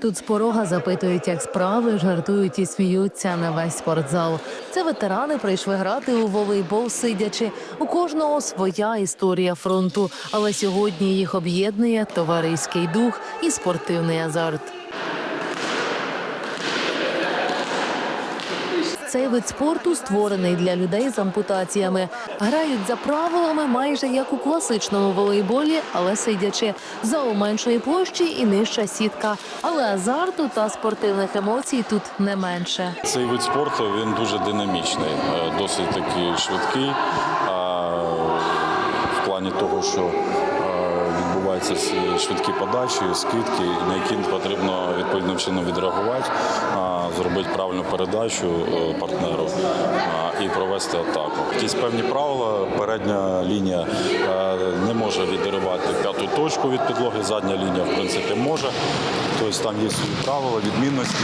тут з порога запитують, як справи, жартують і сміються на весь спортзал. Це ветерани прийшли грати у волейбол сидячи. У кожного своя історія фронту, але сьогодні їх об'єднує товариський дух і спортивний азарт. Цей вид спорту створений для людей з ампутаціями. Грають за правилами майже як у класичному волейболі, але сидячи. Зал меншої площі і нижча сітка. Але азарту та спортивних емоцій тут не менше. Цей вид спорту він дуже динамічний, е, досить такий швидкий. А в плані того, що відбуваються швидкі подачі, скидки, на які потрібно відповідним чином відреагувати, зробити правильну передачу е, партнеру і провести атаку. Якісь певні правила. Передня лінія е, не може відривати п'яту точку від підлоги, задня лінія в принципі може. Тобто там є свої правила, відмінності.